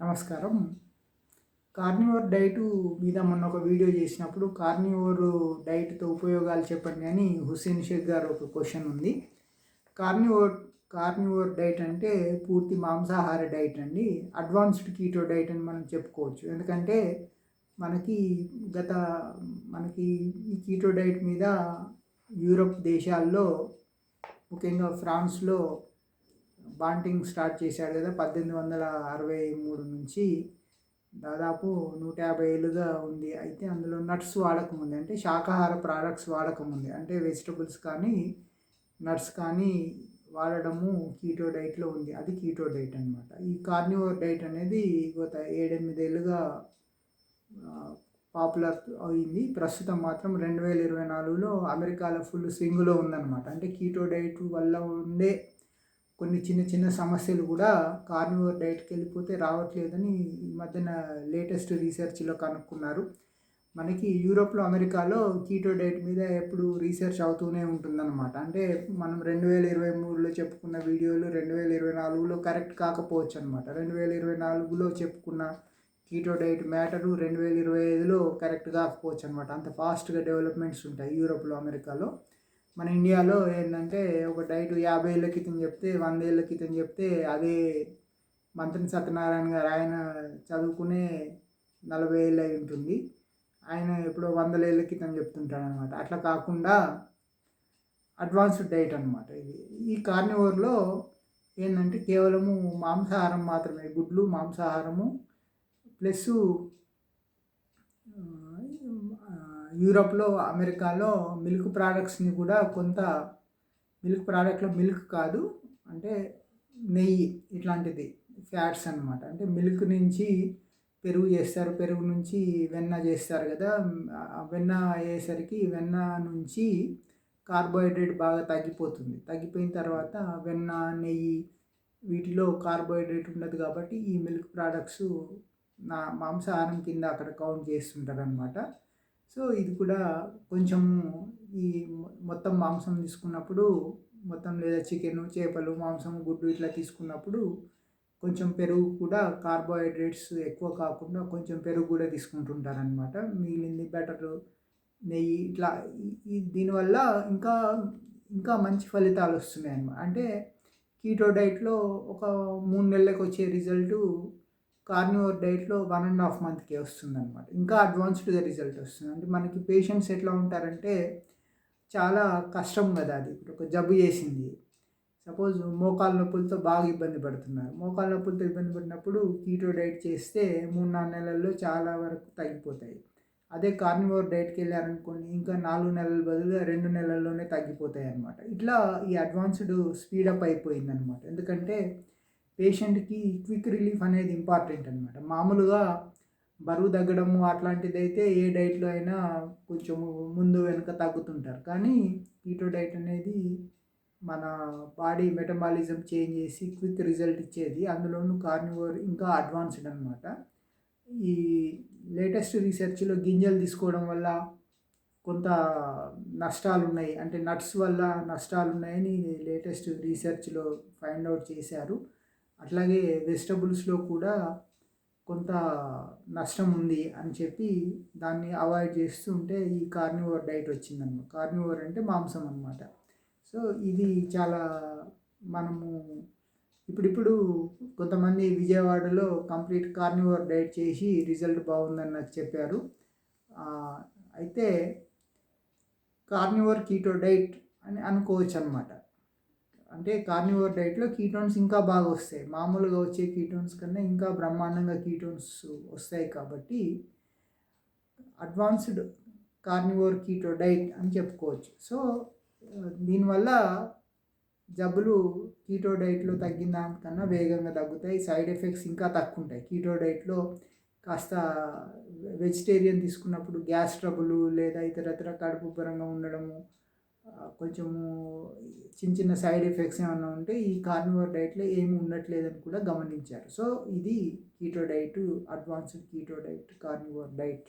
నమస్కారం. Carnivore diet మీద మొన్న ఒక వీడియో చేసినప్పుడు కార్నివోర్ డైట్తో ఉపయోగాలు చెప్పండి అని హుస్సేన్ షేక్ గారు ఒక క్వశ్చన్ ఉంది. కార్నివోర్ కార్నివోర్ డైట్ అంటే పూర్తి మాంసాహార డైట్ అండి. అడ్వాన్స్డ్ కీటో డైట్ అని మనం చెప్పుకోవచ్చు. ఎందుకంటే మనకి గత మనకి ఈ కీటో డైట్ మీద యూరప్ దేశాల్లో ముఖ్యంగా ఫ్రాన్స్లో బాంటింగ్ స్టార్ట్ చేశాడు కదా పద్దెనిమిది వందల అరవై మూడు నుంచి దాదాపు నూట యాభై ఏళ్ళుగా ఉంది. అయితే అందులో నట్స్ వాడకం ఉంది. అంటే శాకాహార ప్రోడక్ట్స్ వాడకం ఉంది. అంటే వెజిటబుల్స్ కానీ నట్స్ కానీ వాడడము కీటో డైట్లో ఉంది. అది కీటో డైట్ అనమాట ఈ కార్నివోర్ డైట్ అనేది గత ఏడెనిమిదేళ్ళుగా పాపులర్ అయింది. ప్రస్తుతం మాత్రం రెండు వేల ఇరవై నాలుగులో అమెరికాలో ఫుల్ స్వింగ్లో ఉందన్నమాట. అంటే కీటో డైట్ వల్ల ఉండే కొన్ని చిన్న చిన్న సమస్యలు కూడా కార్నివోర్ డైట్కి వెళ్ళిపోతే రావట్లేదని ఈ మధ్యన లేటెస్ట్ రీసెర్చ్లో కనుక్కున్నారు. మనకి యూరోప్లో అమెరికాలో కీటో డైట్ మీద ఎప్పుడు రీసెర్చ్ అవుతూనే ఉంటుందన్నమాట. అంటే మనం రెండు వేల ఇరవై మూడులో చెప్పుకున్న వీడియోలు రెండు వేల ఇరవై నాలుగులో కరెక్ట్ కాకపోవచ్చు అనమాట రెండు వేల ఇరవై నాలుగులో చెప్పుకున్న కీటో డైట్ మ్యాటరు రెండు వేల ఇరవై ఐదులో కరెక్ట్ కాకపోవచ్చు అనమాట అంత ఫాస్ట్గా డెవలప్మెంట్స్ ఉంటాయి యూరోప్లో అమెరికాలో. మన ఇండియాలో ఏంటంటే ఒక డైట్ యాభై ఏళ్ళ క్రితం చెప్తే వంద ఏళ్ళ క్రితం చెప్తే అదే మంత్రి సత్యనారాయణ గారు ఆయన చదువుకునే నలభై ఏళ్ళు అయి ఉంటుంది. ఆయన ఎప్పుడో వందల ఏళ్ళ క్రితం చెప్తుంటాడు అనమాట అట్లా కాకుండా అడ్వాన్స్డ్ డైట్ అనమాట ఇది. ఈ కార్నివోర్లో ఏంటంటే కేవలము మాంసాహారం మాత్రమే గుడ్లు మాంసాహారము ప్లస్ యూరోప్లో అమెరికాలో మిల్క్ ప్రోడక్ట్స్ని కూడా కొంత మిల్క్ ప్రోడక్ట్లో మిల్క్ కాదు అంటే నెయ్యి ఇట్లాంటిది ఫ్యాట్స్ అనమాట అంటే మిల్క్ నుంచి పెరుగు చేస్తారు పెరుగు నుంచి వెన్న చేస్తారు కదా వెన్న అయ్యేసరికి వెన్న నుంచి కార్బోహైడ్రేట్ బాగా తగ్గిపోతుంది. తగ్గిపోయిన తర్వాత వెన్న నెయ్యి వీటిలో కార్బోహైడ్రేట్ ఉండదు కాబట్టి ఈ మిల్క్ ప్రోడక్ట్స్ నా మాంసాహారం కింద అక్కడ కౌంట్ చేస్తుంటారు అనమాట సో ఇది కూడా కొంచెం ఈ మొత్తం మాంసం తీసుకున్నప్పుడు మొత్తం లేదా చికెన్ చేపలు మాంసం గుడ్డు ఇట్లా తీసుకున్నప్పుడు కొంచెం పెరుగు కూడా కార్బోహైడ్రేట్స్ ఎక్కువ కాకుండా కొంచెం పెరుగు కూడా తీసుకుంటుంటారనమాట మిగిలింది బెటర్ నెయ్యి ఇట్లా దీనివల్ల ఇంకా ఇంకా మంచి ఫలితాలు వస్తున్నాయి అన్నమాట అంటే కీటో డైట్లో ఒక మూడు నెలలకు వచ్చే రిజల్టు కార్నివర్ డైట్లో వన్ అండ్ హాఫ్ మంత్కి వస్తుంది అనమాట ఇంకా అడ్వాన్స్డ్గా రిజల్ట్ వస్తుంది. అంటే మనకి పేషెంట్స్ ఎట్లా ఉంటారంటే చాలా కష్టం కదా అది. ఇప్పుడు ఒక జబ్బు చేసింది. సపోజ్ మోకాల నొప్పులతో బాగా ఇబ్బంది పడుతున్నారు. మోకాల నొప్పులతో ఇబ్బంది పడినప్పుడు కీటో డైట్ చేస్తే మూడు నాలుగు నెలల్లో చాలా వరకు తగ్గిపోతాయి. అదే కార్నివోర్ డైట్కి వెళ్ళారనుకోండి ఇంకా నాలుగు నెలల బదులుగా రెండు నెలల్లోనే తగ్గిపోతాయి అనమాట ఇట్లా ఈ అడ్వాన్స్డ్ స్పీడప్ అయిపోయింది అనమాట ఎందుకంటే పేషెంట్కి క్విక్ రిలీఫ్ అనేది ఇంపార్టెంట్ అనమాట మామూలుగా బరువు తగ్గడము అట్లాంటిది అయితే ఏ డైట్లో అయినా కొంచెం ముందు వెనుక తగ్గుతుంటారు. కానీ కీటో డైట్ అనేది మన బాడీ మెటబాలిజం చేంజ్ చేసి క్విక్ రిజల్ట్ ఇచ్చేది. అందులోనూ కార్నివోర్ ఇంకా అడ్వాన్స్డ్ అనమాట ఈ లేటెస్ట్ రీసెర్చ్లో గింజలు తీసుకోవడం వల్ల కొంత నష్టాలు ఉన్నాయి అంటే నట్స్ వల్ల నష్టాలు ఉన్నాయని లేటెస్ట్ రీసెర్చ్లో ఫైండ్ అవుట్ చేశారు. అట్లాగే వెజిటబుల్స్లో కూడా కొంత నష్టం ఉంది అని చెప్పి దాన్ని అవాయిడ్ చేస్తుంటే ఈ కార్నివోర్ డైట్ వచ్చిందనమాట. కార్నివోర్ అంటే మాంసం అనమాట సో ఇది చాలా మనము ఇప్పుడిప్పుడు కొంతమంది విజయవాడలో కంప్లీట్ కార్నివోర్ డైట్ చేసి రిజల్ట్ బాగుందని నాకు చెప్పారు. అయితే కార్నివోర్ కీటో డైట్ అని అనుకోవచ్చు అనమాట అంటే కార్నివోర్ డైట్లో కీటోన్స్ ఇంకా బాగా వస్తాయి. మామూలుగా వచ్చే కీటోన్స్ కన్నా ఇంకా బ్రహ్మాండంగా కీటోన్స్ వస్తాయి కాబట్టి అడ్వాన్స్డ్ కార్నివోర్ కీటో డైట్ అని చెప్పుకోవచ్చు. సో దీనివల్ల జబ్బులు కీటో డైట్లో తగ్గిన దానికన్నా వేగంగా తగ్గుతాయి. సైడ్ ఎఫెక్ట్స్ ఇంకా తక్కువ ఉంటాయి కీటో డైట్లో కాస్త వెజిటేరియన్ తీసుకున్నప్పుడు గ్యాస్ ట్రబుల్ లేదా ఇతరత్ర కడుపు పరంగా ఉండడము కొంచెము చిన్న చిన్న సైడ్ ఎఫెక్ట్స్ ఏమైనా ఉంటే ఈ కార్నివర్ డైట్లో ఏమి ఉండట్లేదని కూడా గమనించారు. సో ఇది keto diet advanced keto diet carnivore diet